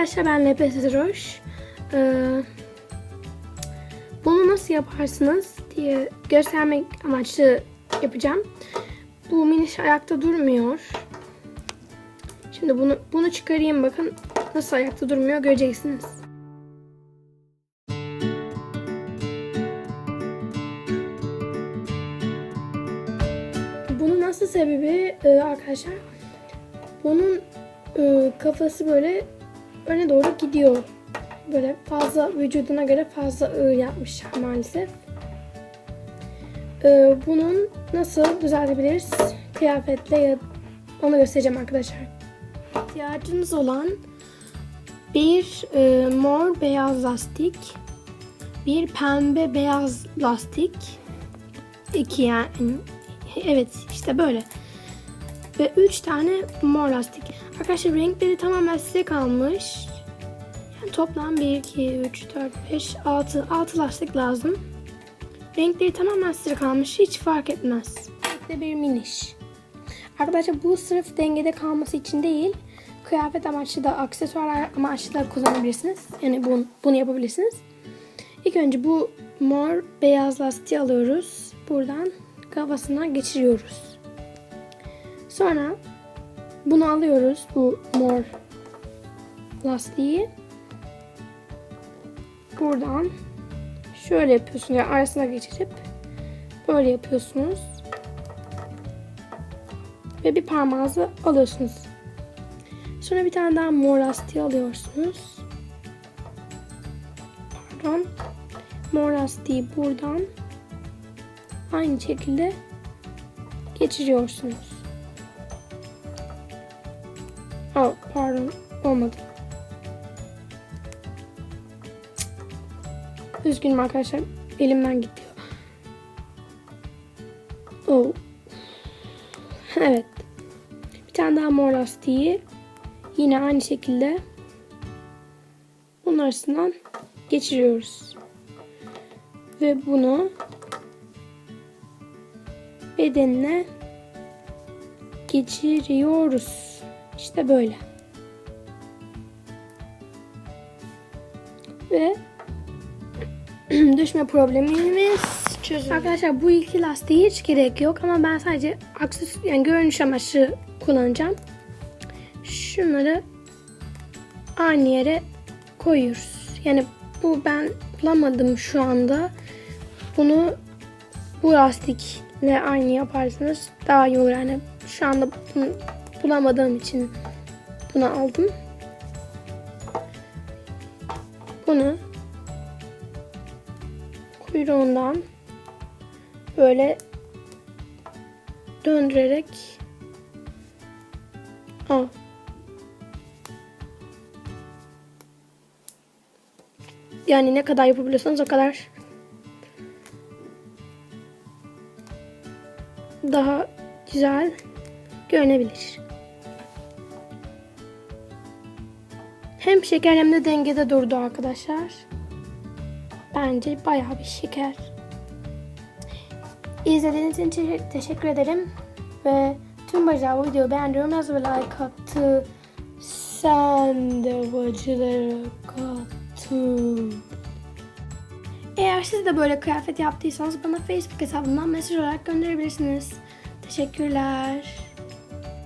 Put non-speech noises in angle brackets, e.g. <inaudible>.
Arkadaşlar ben Lepes Roş. Ee, bunu nasıl yaparsınız diye göstermek amaçlı yapacağım. Bu miniş ayakta durmuyor. Şimdi bunu bunu çıkarayım bakın nasıl ayakta durmuyor göreceksiniz. Bunun nasıl sebebi e, arkadaşlar? Bunun e, kafası böyle öne doğru gidiyor. Böyle fazla vücuduna göre fazla ağır yapmışlar maalesef. E, bunun nasıl düzeltebiliriz? Kıyafetle ya onu göstereceğim arkadaşlar. İhtiyacınız olan bir e, mor beyaz lastik, bir pembe beyaz lastik, iki yani evet işte böyle ve 3 tane mor lastik. Arkadaşlar renkleri tamamen size kalmış. Yani toplam 1, 2, 3, 4, 5, 6, 6 lastik lazım. Renkleri tamamen size kalmış. Hiç fark etmez. Renkli bir miniş. Arkadaşlar bu sırf dengede kalması için değil. Kıyafet amaçlı da aksesuar amaçlı da kullanabilirsiniz. Yani bunu, bunu yapabilirsiniz. İlk önce bu mor beyaz lastiği alıyoruz. Buradan kafasına geçiriyoruz. Sonra bunu alıyoruz bu mor lastiği. Buradan şöyle yapıyorsunuz yani arasına geçirip böyle yapıyorsunuz. Ve bir parmağınızı alıyorsunuz. Sonra bir tane daha mor lastiği alıyorsunuz. Pardon. Mor lastiği buradan aynı şekilde geçiriyorsunuz. Pardon olmadı. Üzgünüm arkadaşlar. Elimden gitti. Oh. Evet. Bir tane daha mor lastiği. Yine aynı şekilde bunun arasından geçiriyoruz. Ve bunu bedenine geçiriyoruz. İşte böyle. Ve <clears throat> düşme problemimiz çözüldü. Arkadaşlar bu iki lastiğe hiç gerek yok ama ben sadece aksesuar yani görünüş amaçlı kullanacağım. Şunları aynı yere koyuyoruz. Yani bu ben bulamadım şu anda. Bunu bu lastikle aynı yaparsınız. Daha iyi olur. Yani şu anda bunu bulamadığım için bunu aldım. Bunu kuyruğundan böyle döndürerek al. Yani ne kadar yapabiliyorsanız o kadar daha güzel görünebilir. Hem şeker hem de dengede durdu arkadaşlar. Bence bayağı bir şeker. İzlediğiniz için te- teşekkür ederim. Ve tüm bacağı videoyu beğendiyorum. Yaz ve like attı. Sen de bacılara kattın. Eğer siz de böyle kıyafet yaptıysanız bana Facebook hesabından mesaj olarak gönderebilirsiniz. Teşekkürler.